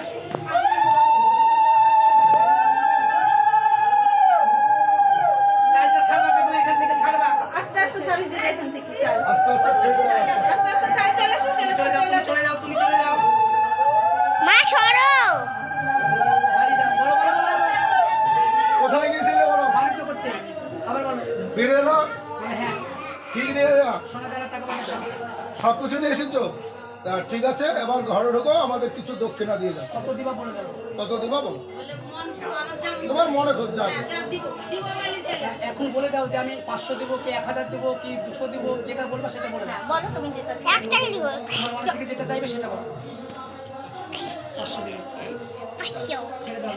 আসো চালটা ছাড়বা বেবু এখান থেকে ছাড়বা। আস্তে আস্তে ছাড়ি দিদি এখান থেকে চাল। আস্তে আস্তে ছেড়ে আস্তে আস্তে। আস্তে আস্তে ছাড়ি চলে আসো চলে যাও চলে তুমি আসো। চলে যাও তুমি চলে যাও। মা সরো। গাড়ি দাও বলো বলো বলো কোথায় গিয়েছিলে বলো? বাণিজ্য করতে আবার বলো। ফিরে এলো হ্যাঁ। কি নিয়ে সোনা টাকা সব। সব কিছু নিয়ে এসেছ? তা ঠিক আছে এবার ঘরে ঢোকো আমাদের কিছু দক্ষিণা দিয়ে যাও কত দিবা বলে দাও? কত দিবা বলো? তোমার মনে খোঁজ যাবে হ্যাঁ, যা দিব দিব বলে ছেলে এখন বলে দাও যে আমি পাঁচশো দেবো কি এক হাজার দেবো কি দুশো দেবো যেটা বলবা সেটা বলে দাও। হ্যাঁ বলো তুমি যেটা এক টাকা দিব। থেকে যেটা চাইবে সেটা বলো। পাঁচশো দিবে পাঁচশো। ছেড়ে দাও।